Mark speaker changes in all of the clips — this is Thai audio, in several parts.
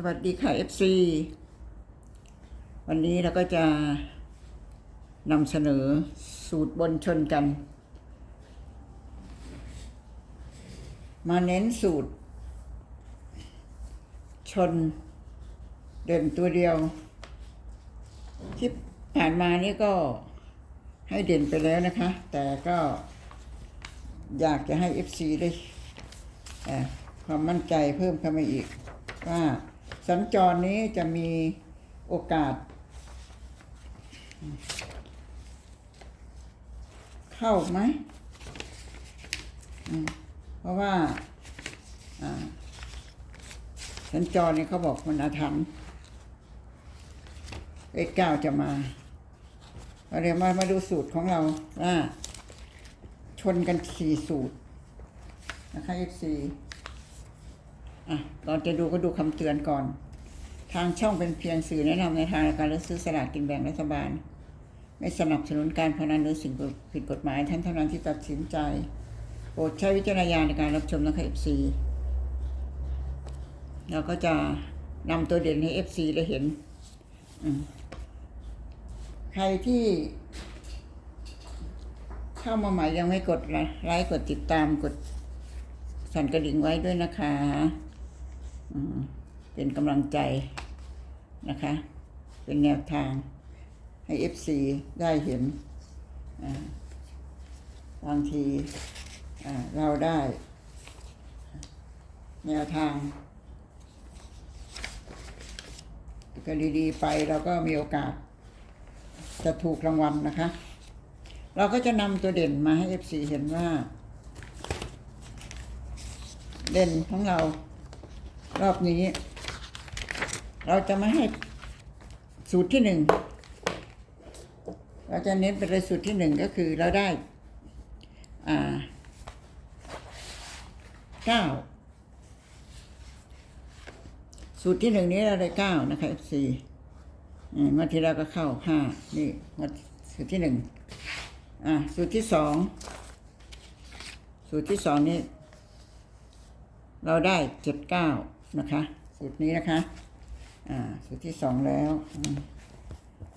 Speaker 1: สวัสดีค่ะ FC วันนี้เราก็จะนำเสนอสูตรบนชนกัน มาเน้นสูตร ชนเด่นตัวเดียวที่ผ่านมานี่ก็ให้เด่นไปแล้วนะคะ แต่ก็อยากจะให้ FC ได้ความมั่นใจเพิ่มเข้ามาอีกว่า สัญจรนี้จะมีโอกาส เข้าไหม เพราะว่าสัญจรนี่เขาบอกมันอาถรรพ์เลขเก้าจะมาเราเดี๋ยวมามาดูสูตรของเราว่าชนกันสี่สูตรนะคะ FC อะก่อนจะดูก็ดูคำเตือนก่อน ทางช่องเป็นเพียงสื่อแนะนำในทางการซื้อสลากกินแบ่งรัฐบาล ไม่สนับสนุนการพนันหรือสิ่งผิดกฎหมายท่านเท่านั้นที่ตัดสินใจโปรดใช้วิจารณญาณในการรับชมนะคะ FC เราก็จะนำตัวเด่นให้ FC ได้เห็น ใครที่เข้ามาใหม่ยังไม่กดไลค์กดติดตามกดสั่นกระดิ่งไว้ด้วยนะคะ เป็นกำลังใจนะคะ เป็นแนวทางให้ FC ได้เห็นบางทีเราได้ แนวทางก็ดีๆไปเราก็มีโอกาส จะถูกรางวัลนะคะ เราก็จะนำตัวเด่นมาให้ FC เห็นว่า เด่นของเรา รอบนี้ เราจะไม่ให้สูตรที่หนึ่งเราจะเน้นไปเลยสูตรที่หนึ่งก็คือเราได้อ่าเก้าสูตรที่หนึ่งนี้เราได้เก้านะคะ FC อืมเมื่อที่เราก็เข้าห้านี่มาสูตรที่หนึ่งอะสูตรที่สองสูตรที่สองนี่เราได้เจ็ดเก้า นะคะสูตรนี้นะคะอ่าสูตรที่สองแล้ว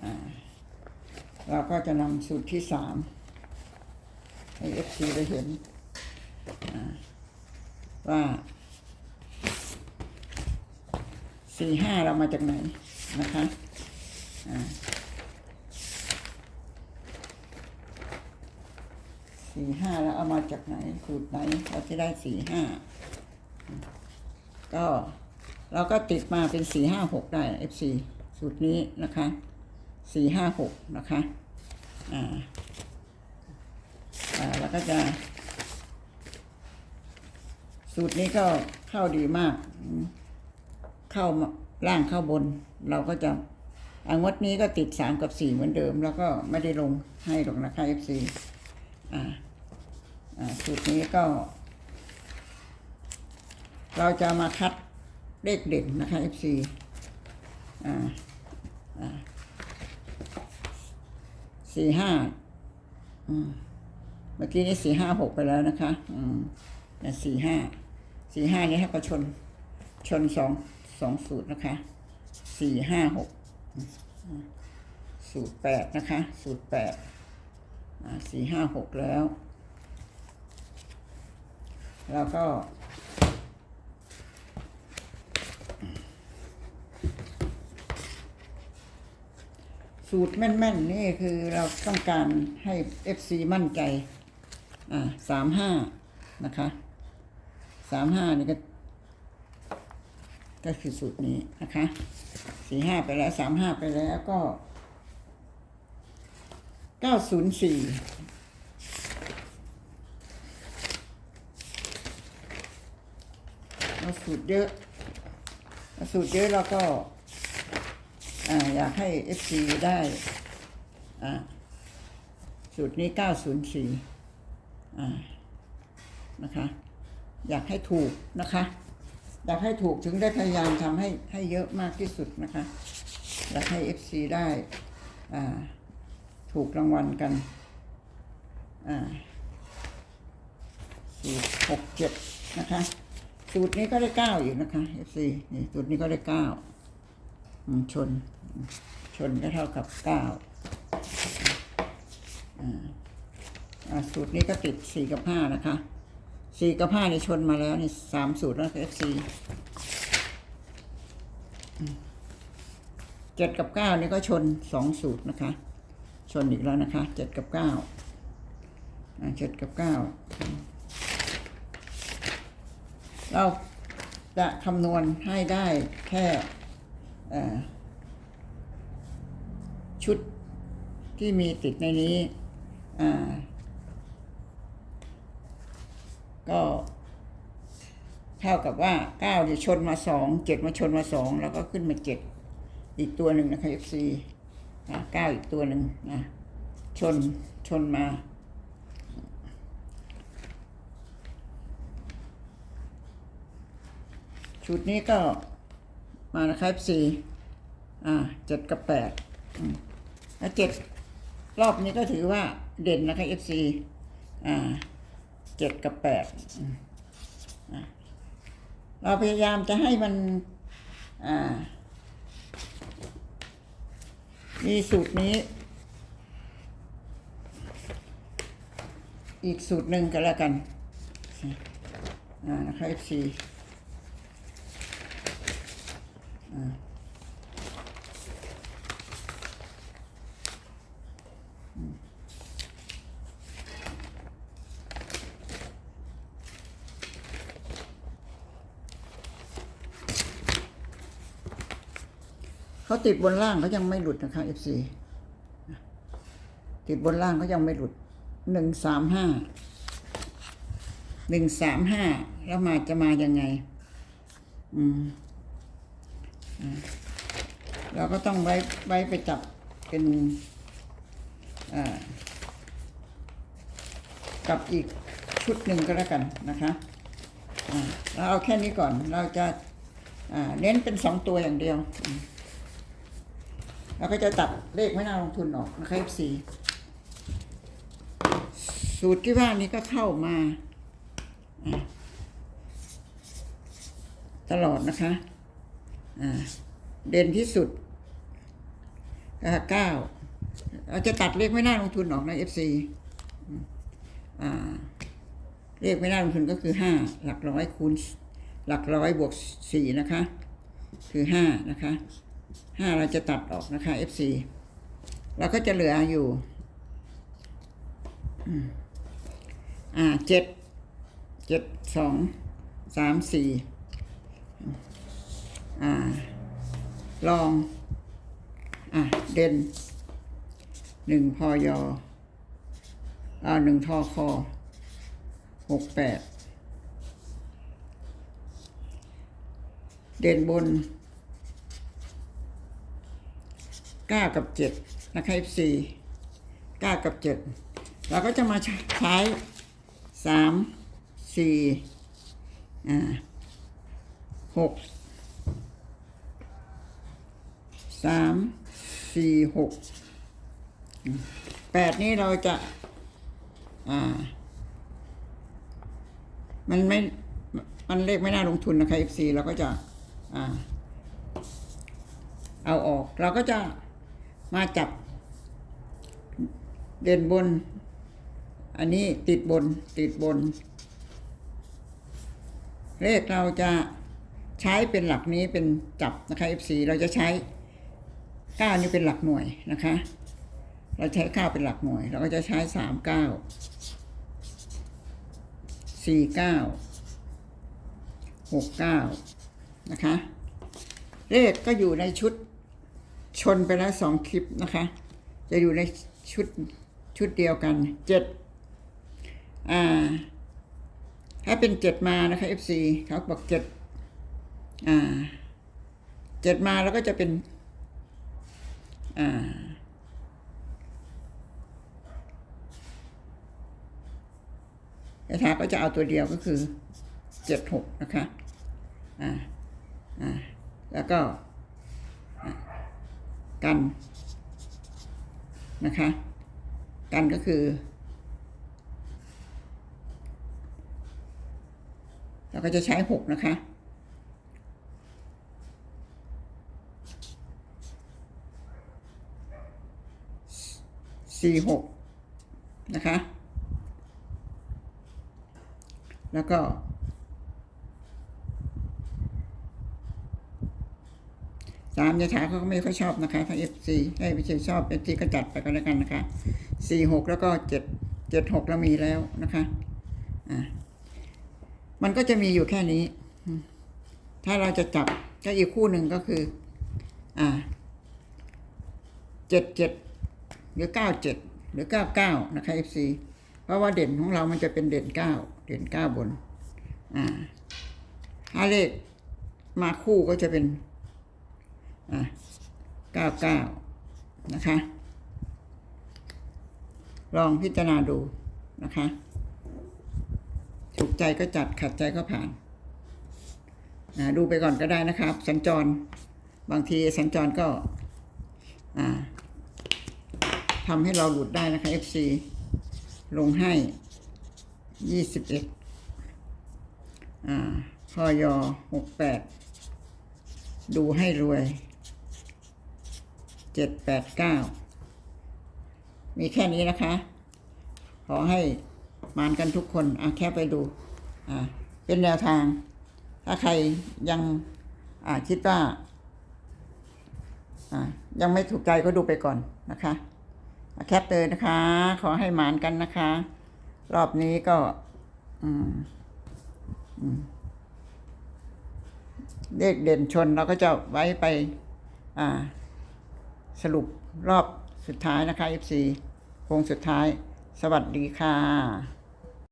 Speaker 1: อ่าเราก็จะนำสูตรที่สามให้เอฟซีได้เห็นว่าสี่ห้าเรามาจากไหนนะคะสี่ห้าแล้วเอามาจากไหนสูตรไหนเราจะได้สี่ห้า ก็เราก็ติดมาเป็นสี่ห้าหกได้ FC สูตรนี้นะคะสี่ห้าหกนะคะอ่าอ่าแล้วก็จะ สูตรนี้ก็เข้าดีมาก เข้ามาล่างเข้าบน เราก็จะอางวดนี้ก็ติดสามกับสี่เหมือนเดิม แล้วก็ไม่ได้ลงให้หรอกนะคะ FC อ่าอ่าสูตรนี้ก็ เราจะมาคัดเลขเด่นนะคะ FC อ่าสี่ห้าเมื่อกี้นี้สี่ห้าหกไปแล้วนะคะอืมแต่สี่ห้าสี่ห้านี้ให้ก็ชนชนสองสองสูตรนะคะสี่ห้าหกสูตรแปดนะคะ สูตรแปดสี่ห้าหกแล้ว แล้วก็ สูตรแม่นๆ นี่คือเราต้องการให้ FC มั่นใจ อ่าสามห้านะคะสามห้านี่ก็ ก็คือสูตรนี้นะคะสี่ห้าไปแล้วสามห้าไปแล้วก็เก้าศูนย์สี่เราสูตรเยอะเราสูตรเยอะเราก็ ออยากให้ FC ได้สูตรนี้ 904นะคะ อยากให้ถูกนะคะ อยากให้ถูกถึงได้พยายามทำให้ให้เยอะมากที่สุดนะคะ อยากให้ FC ได้ถูกรางวัลกันสูตรหกเจ็ดนะคะ สูตรนี้ก็ได้เก้าอยู่นะคะ FC นี่สูตรนี้ก็ได้เก้า ชน ชนก็เท่ากับเก้าอ่าสูตรนี้ก็ติดสี่กับห้านะคะสี่กับห้านี่ชนมาแล้วนี่สามสูตรแล้ว FC อืมเจ็ดกับเก้านี่ก็ชนสองสูตรนะคะ ชนอีกแล้วนะคะเจ็ดกับเก้าเจ็ดกับเก้าเราจะคำนวณให้ได้แค่ ชุดที่มีติดในนี้ ก็เท่ากับว่าเก้าจะชนมาสองเจ็ดมาชนมาสองแล้วก็ขึ้นมาเจ็ดอีกตัวหนึ่งนะคะ FC เก้าอีกตัวหนึ่งนะชนชนมาชุดนี้ก็ มานะครับสี่อ่าเจ็ดกับแปดแล้วเจ็ดรอบนี้ก็ถือว่าเด่นนะคะ FC อ่าเจ็ดกับแปดเราพยายามจะให้มันอ่ามีสูตรนี้ อีกสูตรหนึ่งก็แล้วกันอ่านะคะ FC เขาติดบนล่างเขายังไม่หลุดนะคะ FC ติดบนล่างเขายังไม่หลุดหนึ่งสามห้าหนึ่งสามห้าแล้วมาจะมายังไง อืม เราก็ต้องไว้ไว้ไปจับเป็นกับอีกชุดหนึ่งก็แล้วกันนะคะเราเอาแค่นี้ก่อนเราจะเน้นเป็นสองตัวอย่างเดียวเราก็จะตัดเลขไม่น่าลงทุนออกนะคะ F4 สูตรที่ว่านี้ก็เข้ามาตลอดนะคะ เด่นที่สุดเก้าเราจะตัดเลขไม่น่าลงทุนออกน F4 อืมอ่าเลขไม่น่าลงทุนก็คือห้าหลักร้อยคูณหลักร้อยบวกสี่นะคะ คือห้านะคะห้าเราจะตัดออกนะคะ F4 เราก็จะเหลืออยู่อ่าเจ็ดเจ็ดสองสามสี่ อ่า ลอง อะ เด่นหนึ่งพอยออ่าหนึ่งทอคอหกแปดเด่นบนเก้ากับเจ็ดนะคะสี่เก้ากับเจ็ดเราก็จะมาใช้สามสี่อ่าหก สามสี่หกแปดนี้เราจะ อ่า มันไม่ มันเลขไม่น่าลงทุนนะคะ FC เราก็จะ อ่า เอาออก เราก็จะมาจับ เด่นบน อันนี้ติดบน ติดบน เลขเราจะใช้เป็นหลักนี้เป็นจับนะคะ F4 เราจะใช้ เก้านี่เป็นหลักหน่วยนะคะ เราใช้เก้าเป็นหลักหน่วย เราก็จะใช้สามเก้าสี่เก้าหกเก้านะคะ เลขก็อยู่ในชุดชนไปแล้วสองคลิปนะคะ จะอยู่ในชุดชุดเดียวกันเจ็ดอ่า ถ้าเป็นเจ็ดมานะคะ FC เขาบอกเจ็ดอ่าเจ็ดมาแล้วก็จะเป็น อ่าแต่ถ้าก็จะเอาตัวเดียวก็คือเจ็ดหกนะคะ อ่า อ่า แล้วก็กันนะคะ กันก็คือ เราก็จะใช้หกนะคะ สี่หกนะคะ แล้วก็สามยถาเขาก็ไม่ค่อยชอบนะคะถ้าเอฟซีให้ไม่ใช่ชอบเอฟซีก็จัดไปก็แล้วกันนะคะสี่หกแล้วก็เจ็ดเจ็ดหกแล้วมีแล้วนะคะอ่ามันก็จะมีอยู่แค่นี้ ถ้าเราจะจับก็อีกคู่หนึ่งก็คือ อ่าเจ็ดเจ็ด หรือเก้าเจ็ดหรือเก้าเก้านะคะเอฟซีเพราะว่าเด่นของเรามันจะเป็นเด่นเก้าเด่นเก้าบน อ่าถ้าเลขมาคู่ก็จะเป็น อะเก้าเก้านะคะ ลองพิจารณาดูนะคะ ถูกใจก็จัดขัดใจก็ผ่านอ่าดูไปก่อนก็ได้นะครับ สัญจร บางทีสัญจรก็ อ่า ทำให้เราหลุดได้นะคะ FC ลงให้ยี่สิบเอ็ดอ่าพอยหกแปดดูให้รวยเจ็ดแปดเก้ามีแค่นี้นะคะ ขอให้มานกันทุกคนอะแค่ไปดูอ่าเป็นแนวทาง ถ้าใครยังอ่าคิดว่าอ่ายังไม่ถูกใจก็ดูไปก่อนนะคะ แคปเลยนะคะ ขอให้หมานกันนะคะ รอบนี้ก็ อืมเลขเด่นชนเราก็จะไว้ไป อ่า สรุปรอบสุดท้ายนะคะ FC โค้งสุดท้าย สวัสดีค่ะ